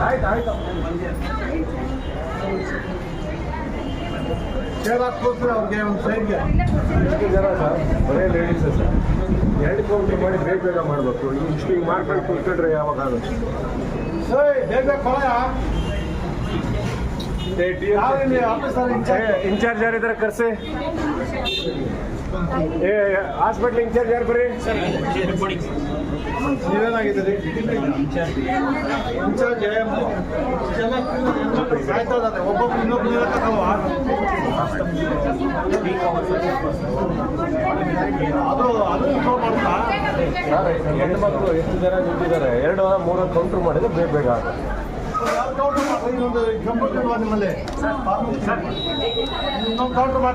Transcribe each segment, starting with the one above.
ಆಯ್ತು ಆಯ್ತು ಕೇಳಕ್ಕೆ ಕೂತ್ರೆ ಅವ್ರಿಗೆ ಒಂದು ಸೈಡ್ಗೆ ಇಷ್ಟು ಜನ ಸರ್ ಬರೇ ಲೇಡೀಸೇ ಸರ್ ಎರಡು ಕೌಂಟ್ರ್ ಮಾಡಿ ಬೇಗ ಬೇಗ ಮಾಡಬೇಕು ಇಷ್ಟು ಹಿಂಗೆ ಮಾಡ್ಕೊಂಡು ಕುತ್ಕೊಂಡ್ರೆ ಯಾವಾಗ ಆಗುತ್ತೆ ಏಯ್ ಬೇಗ ಬೇಗ ಕೊಡಯ್ಯ ಯಾರಿಲ್ಲಿ ಆಫೀಸರ್ ಇನ್ಚಾರ್ಜ್ ಇನ್ಚಾರ್ಜ್ ಯಾರಿದ್ದಾರೆ ಕರ್ಸಿ ಏ ಹಾಸ್ಪಿಟ್ಲ್ ಇನ್ಚಾರ್ಜ್ ಯಾರು ಬರ್ರಿ? ನೀವೇನಾಗಿದ್ದೀರಿ? ಇನ್ಚಾರ್ಜ್ ಒಬ್ಬೊಬ್ರು ಇನ್ನೊಬ್ರು ಹೆಣ್ಮಕ್ಳು ಎಷ್ಟು ಜನ ನಿಂತಿದ್ದಾರೆ? ಎರಡು ಮೂರ ಕೌಂಟ್ರ್ ಮಾಡಿದ್ರೆ ಬೇಗ ಬೇಗ ಆಗುತ್ತೆ ಯಾರು ಕೌಂಟರ್ ನಿಮ್ಮಲ್ಲಿ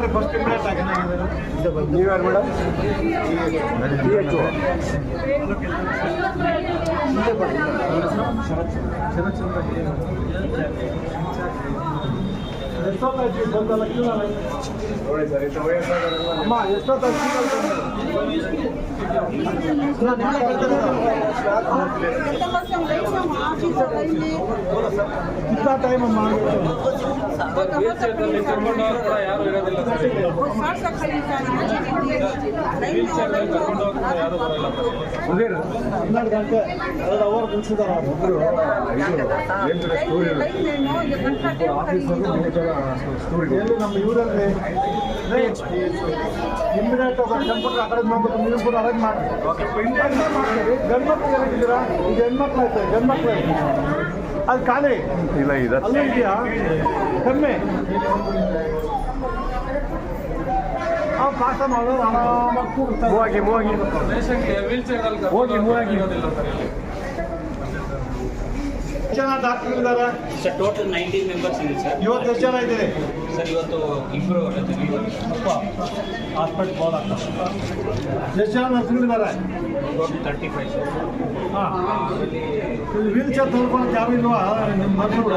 ಫಸ್ಟ್ ಇಮಿಡಿಯೇಟ್ ಆಗಿ ನೀವ್ಯಾರು ಮೇಡಮ್ ಟಿ ಎಚ್ ಎಷ್ಟೊತ್ತಾಯ್ತು ಬಂದಲ್ಲ ನೋಡಿ ಸರ್ ಇಂಥ ವಯಸ್ಸಾದವರೆಲ್ಲ ಅಮ್ಮ ಎಷ್ಟೊತ್ತಾಯ್ತು ಟೈಮ್ ಅಮ್ಮ ಸುಧೀರ್ ಹನ್ನೆರಡು ಗಂಟೆ ಎರಡು ಅವರ್ ಮುಗಿಸಿದಾರ ಒಬ್ಬರು ನಮ್ಮ ಸ್ಟೋರಿ ಸ್ಟೋರಿ ಎಲ್ಲಿ ನಮ್ಮ ಇವರಲ್ಲಿ ಇಮ್ಮಿಡಿಯೇಟ್ ಕಂಪ್ಯೂಟರ್ ಆ ಕಡೆ ಮಾಡ್ಬೇಕು ನೀವು ಕೂಡ ಅರೇಂಜ್ ಮಾಡಿ. ಗಂಡು ಮಕ್ಳು ಏನಾಗಿದ್ದೀರಾ? ಈಗ ಹೆಣ್ಮಕ್ಳು ಆಯ್ತು? ಗಂಡು ಮಕ್ಳು ಆಯ್ತು? ಅದು ಖಾಲಿ ಇಲ್ಲ ಇದೆ. ಅಲ್ಲೇ ಇದೆಯಾ? ಕಮ್ಮಿ. ಆ ಪಾಠ ಮಾಡೋದು ಆರಾಮಾಗಿ ಹೋಗಿ ಹೋಗಿ ಹೋಗಿ ಹೋಗಿ ಜನ ಡಾಕ್ಟರ್ ಇದ್ದಾರೆ? ಸರ್ ಟೋಟಲ್ ನೈನ್ಟೀನ್ ಮೆಂಬರ್ಸ್ ಇದೆ ಸರ್. ಇವತ್ತು ಎಷ್ಟು ಜನ ಇದ್ದೀರಿ? ಸರ್ ಇವತ್ತು ಇಬ್ಬರು ಬಾಲ್ ಆಗ್ತದೆ ಎಷ್ಟು ಜನ ನರ್ಸ್ಗಳಿದ್ದಾರೆ ತರ್ಟಿ ಫೈವ್ ಇಲ್ಲಿ ವೀಲ್ ಚೇರ್ ತೊಳ್ಕೊಳಕ್ಕೆ ಯಾರು ಇಲ್ವಾ? ನಿಮ್ಮ ಮಕ್ಕಳು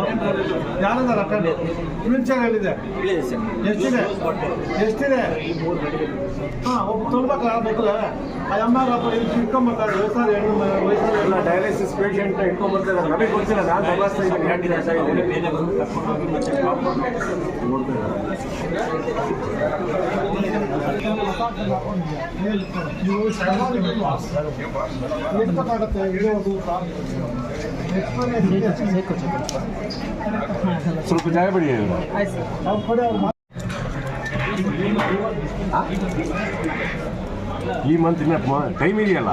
ಯಾರಿದ್ದಾರೆ ಆ ಕಡೆ? ವೀಲ್ ಚೇರ್ ಎಲ್ಲಿದೆ? ಇದೆ ಸರ್ ಎಷ್ಟಿದೆ? ಎಷ್ಟಿದೆ? ಹಾಂ ಒಬ್ಬ ತೊಳ್ಬೇಕಲ್ಲ ಬೇಕಾದ್ರೆ ಆ ಅಮ್ಮ ಇಲ್ಲಿ ಇಟ್ಕೊಂಬರ್ತಾರೆ ವಯಸ್ಸಾದ ಹೆಣ್ಣು ವಯಸ್ಸಾರು ವಯಸ್ಸಾದ ಎಲ್ಲ. ಡಯಾಲಿಸಿಸ್ ಪೇಷಂಟ್ ಇಟ್ಕೊಂಡ್ಬರ್ತಾರೆ ನಮಗೆ ಗೊತ್ತಿಲ್ಲ ನಾನು ಸಮಸ್ಯೆ ಇದೆ ಸ್ವಲ್ಪ ಜಾಗ ಬಿಡಿ ಈ ಮಂತ್ ಇನ್ನ ಟೈಮ್ ಇದೆಯಲ್ಲ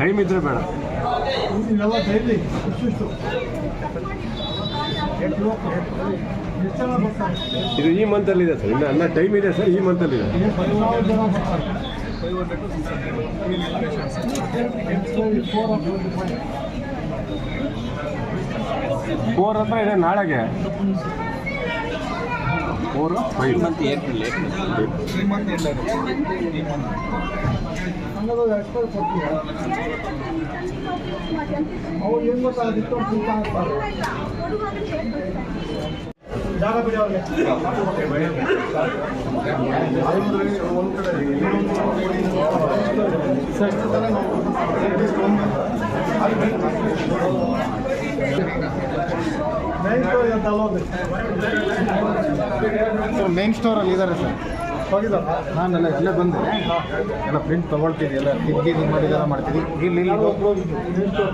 ಟೈಮ್ ಇದ್ರೆ ಬೇಡ. ಇದು ಈ ಮಂತಲ್ಲಿ ಇದೆ ಸರ್. ಇನ್ನು ಅನ್ನ ಟೈಮ್ ಇದೆ ಸರ್, ಈ ಮಂತಲ್ಲಿ ಇದೆ ಫೋರ್ ಹತ್ರ ಇದೆ ನಾಳೆಗೆ. ಫೋರ್ ಫೈವ್ ಮಂತ್ ಏಪ್ರಿಲ್ ಜಾಗ ಅಂತ ಅಲ್ಲೋದು ಸರ್ ಮೇನ್ ಸ್ಟೋರಲ್ಲಿ ಇದ್ದಾರೆ ಸರ್. ಹೋಗಿದ್ದಾರೆ? ನಾನೆಲ್ಲ ಇಲ್ಲೇ ಬಂದೆ. ಎಲ್ಲ ಪ್ರಿಂಟ್ ತೊಗೊಳ್ತೀವಿ ಎಲ್ಲ ಇದು ಮಾಡಿ ಮಾಡ್ತೀವಿ ಮಾಡ್ತೀನಿ ಇಲ್ಲಿ ಇಲ್ಲಿ. ಸ್ಟೋರ್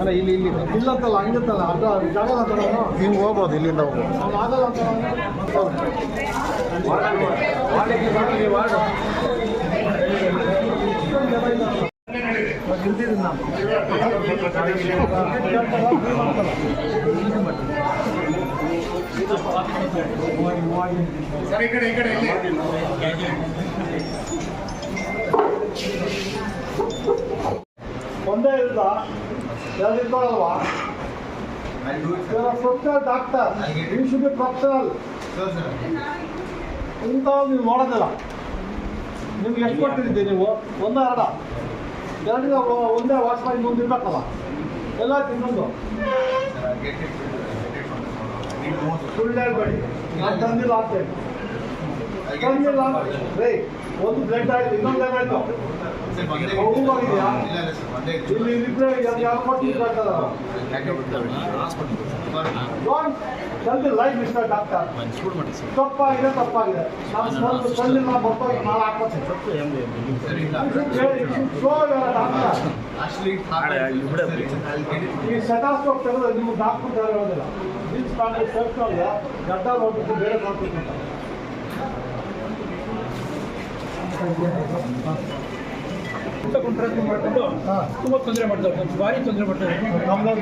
ಅಲ್ಲ ಇಲ್ಲಿ ಇಲ್ಲಿ ಇಲ್ಲಂತಲ್ಲ ಹಂಗಿತ್ತಲ್ಲ ಅರ್ಧ ಜಾಗ ಅಂತ ನೀವು ಹೋಗ್ಬೋದು ಇಲ್ಲಿಂದ ಹೋಗ್ಬೋದು. ಆಗಲ್ಲ ಅಂತ ಒಂದೇ ಇಲ್ಲ. ಎರಡು professional doctor. You should be professional ಇಂಥ ನೀವು ನೋಡೋದಿಲ್ಲ. ನಿಮ್ಗೆ ಎಷ್ಟು ಕೊಟ್ಟಿದ್ದೀರಿ ನೀವು? ಒಂದ ಎರಡ? ಎರಡಿಗೆ ಒಂದೇ ವಾಶ್ ಮಾಡಿ ಮುಂದೆ ಇರ್ಬೇಕಲ್ಲ ಎಲ್ಲ ತಿನ್ನೊಂದು. ಸುಳ್ಳು ಹೇಳ್ಬೇಡಿ ನಾನು ತಂದಿಲ್ಲ ಆಗ್ತೇನೆ ತಂದಿಲ್ಲ ಒಂದು ಬ್ಲಡ್ ಆಯ್ತು ಇನ್ನೊಂದು ಏನಾಯ್ತು ಹೂವಾಗಿದೆಯಾ ಇಲ್ಲಿ ಇಲ್ಲಿದ್ರೆ ಯಾವ ಕೊಟ್ಟು ಇದ್ದಾರಲ್ಲ don't tell the life mister doctor ತಪ್ಪಾಗಿದೆ ತಪ್ಪಾಗಿದೆ. ನಾನು ಸ್ವಲ್ಪ ಕಣ್ಣಿಲ್ಲ ಬರ್ತೋಗಿ ನಾಳೆ ಹಾಕ್ಕೊತೀನಿ. ಈ ಸೆಟಾಸ್ಕೋಪ್ ತೆಗೆದು ನಿಮ್ಗೆ ಡಾಕ್ಟರ್ ಹೇಳೋದಿಲ್ಲ ಜೀನ್ಸ್ ಪ್ಯಾಂಟ್ ಶರ್ಟ್ ಗಡ್ಡ ನೋಡ್ಬಿಟ್ಟು ಬೇರೆ ನೋಡ್ಬಿಟ್ಟು ತುಂಬ ತೊಂದರೆ ಮಾಡ್ತಾರೆ ಭಾರಿ ತೊಂದರೆ ಮಾಡ್ತಾರೆ ಕಂಪ್ಲೇಂಟ್